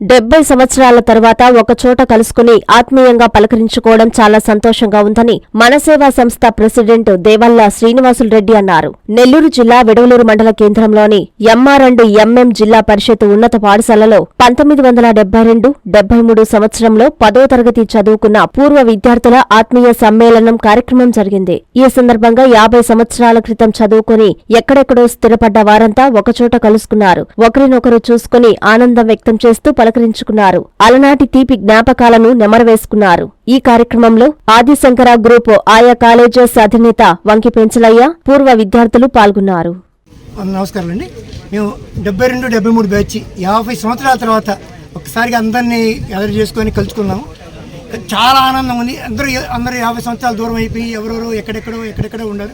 డెబ్బై సంవత్సరాల తర్వాత ఒకచోట కలుసుకుని ఆత్మీయంగా పలకరించుకోవడం చాలా సంతోషంగా ఉందని మనసేవా సంస్థ ప్రెసిడెంట్ దేవల్ల శ్రీనివాసులు రెడ్డి అన్నారు. నెల్లూరు జిల్లా విడవలూరు మండల కేంద్రంలోని ఎంఆర్ అండ్ ఎంఎం జిల్లా పరిషత్ ఉన్నత పాఠశాలలో పంతొమ్మిది వందల డెబ్బై రెండు డెబ్బై మూడు సంవత్సరంలో పదో తరగతి చదువుకున్న పూర్వ విద్యార్థుల ఆత్మీయ సమ్మేళనం కార్యక్రమం జరిగింది. ఈ సందర్భంగా యాభై సంవత్సరాల క్రితం చదువుకుని ఎక్కడెక్కడో స్థిరపడ్డ వారంతా ఒకచోట కలుసుకున్నారు. ఒకరినొకరు చూసుకుని ఆనందం వ్యక్తం చేస్తూ పలకరించుకున్నారు అలనాటి తీపి జ్ఞాపకాలను నెమరవేసుకున్నారు. ఈ కార్యక్రమంలో ఆదిశంకర గ్రూప్ ఆయా కాలేజెస్ అధినేత వంకి పెంచలయ్య పూర్వ విద్యార్థులు పాల్గొన్నారు. నమస్కారం అండి మేము డెబ్బై రెండు డెబ్బై మూడు బ్యాచ్ యాభై సంవత్సరాల తర్వాత ఒకసారిగా అందరినీ ఎదురు చేసుకొని కలుసుకున్నాము. చాలా ఆనందం ఉంది. అందరూ అందరూ యాభై సంవత్సరాలు దూరం అయిపోయి ఎవరెవరో ఎక్కడెక్కడో ఎక్కడెక్కడో ఉన్నారు.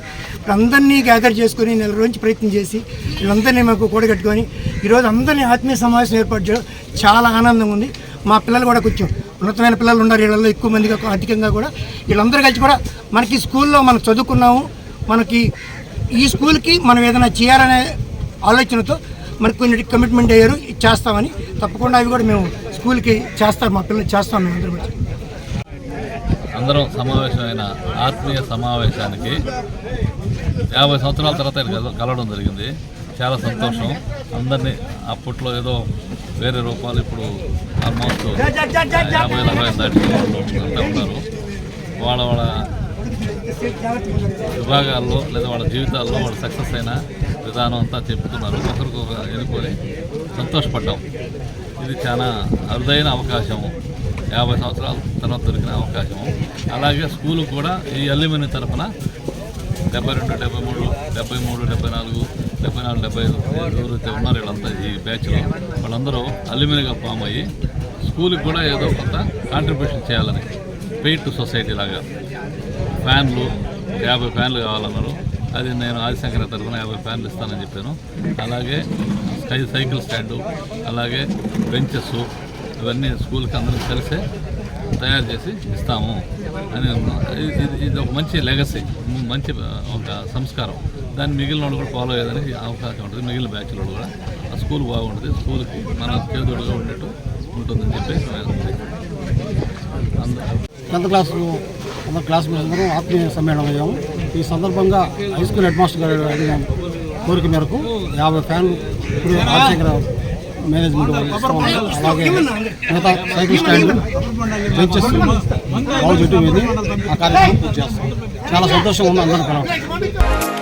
అందరినీ గ్యాదర్ చేసుకొని నెల రోజు ప్రయత్నం చేసి వీళ్ళందరినీ మాకు కూడగట్టుకొని ఈరోజు అందరినీ ఆత్మీయ సమావేశం ఏర్పాటు చేయడం చాలా ఆనందం ఉంది. మా పిల్లలు కూడా కొంచెం ఉన్నతమైన పిల్లలు ఉన్నారు. వీళ్ళల్లో ఎక్కువ మందిగా అధికంగా కూడా వీళ్ళందరూ కలిసి కూడా మనకి స్కూల్లో మనం చదువుకున్నాము. మనకి ఈ స్కూల్కి మనం ఏదైనా చేయాలనే ఆలోచనతో మనకు కొన్ని కమిట్మెంట్ అయ్యారు. ఇది చేస్తామని తప్పకుండా అవి కూడా మేము స్కూల్కి చేస్తారు మా పిల్లలు చేస్తాం మేము అందరూ కూడా అందరం సమావేశమైన ఆత్మీయ సమావేశానికి యాభై సంవత్సరాల తర్వాత కలవడం జరిగింది. చాలా సంతోషం. అందరినీ అప్పట్లో ఏదో వేరే రూపాలు ఇప్పుడు ఆల్మోస్ట్ యాభై నలభై దాటి ఉన్నారు. వాళ్ళ వాళ్ళ విభాగాల్లో లేదా వాళ్ళ జీవితాల్లో వాళ్ళు సక్సెస్ అయిన విధానం అంతా చెప్తున్నారు ఒకరికొకరు ఎన్నుకొని సంతోషపడ్డాం. ఇది చాలా అరుదైన అవకాశం యాభై సంవత్సరాల తర్వాత దొరికిన అవకాశం. అలాగే స్కూలు కూడా ఈ అల్యూమిని తరఫున డెబ్బై రెండు డెబ్బై మూడు డెబ్బై మూడు డెబ్బై నాలుగు డెబ్బై నాలుగు డెబ్బై ఐదు ఎవరైతే ఉన్నారు వీళ్ళంతా ఈ బ్యాచ్లో వాళ్ళందరూ అల్యూమినిగా ఫామ్ అయ్యి స్కూల్కి కూడా ఏదో కొంత కాంట్రిబ్యూషన్ చేయాలని పెయిడ్ టు సొసైటీ లాగా ఫ్యాన్లు యాభై ఫ్యాన్లు కావాలన్నారు. అది నేను ఆదిశంకర తరఫున యాభై ఫ్యాన్లు ఇస్తానని చెప్పాను. అలాగే స్కై సైకిల్ స్టాండు అలాగే బెంచెస్ ఇవన్నీ స్కూల్కి అందరం కలిసే తయారు చేసి ఇస్తాము అని ఇది- ఇది- ఒక మంచి లెగసీ మంచి ఒక సంస్కారం. దాన్ని మిగిలిన వాళ్ళు కూడా ఫాలో అయ్యేదానికి అవకాశం ఉంటుంది. మిగిలిన బ్యాచ్ల వాళ్ళు కూడా. ఆ స్కూల్ బాగుంటుంది. స్కూల్కి మన చేదోడుగా ఉండేట్టు ఉంటుందని చెప్పేసి అందరూ టెన్త్ క్లాస్ అందరు క్లాస్ అందరూ ఆత్మీయ సమ్మేళనం అయ్యాము ఈ సందర్భంగా హై స్కూల్ హెడ్ మాస్టర్ గారు కోరిక మేరకు యాభై ఫ్యాన్లు ఇప్పుడు రాజశేఖర మేనేజ్మెంట్ వాళ్ళు అలాగే మిగతా సైకిల్ స్టాండ్ బెంచెస్ బాగు చుట్టూ మీద ఆ కార్యక్రమం పూర్తి చేస్తాం. చాలా సంతోషంగా ఉంది అందరూ కలవాలి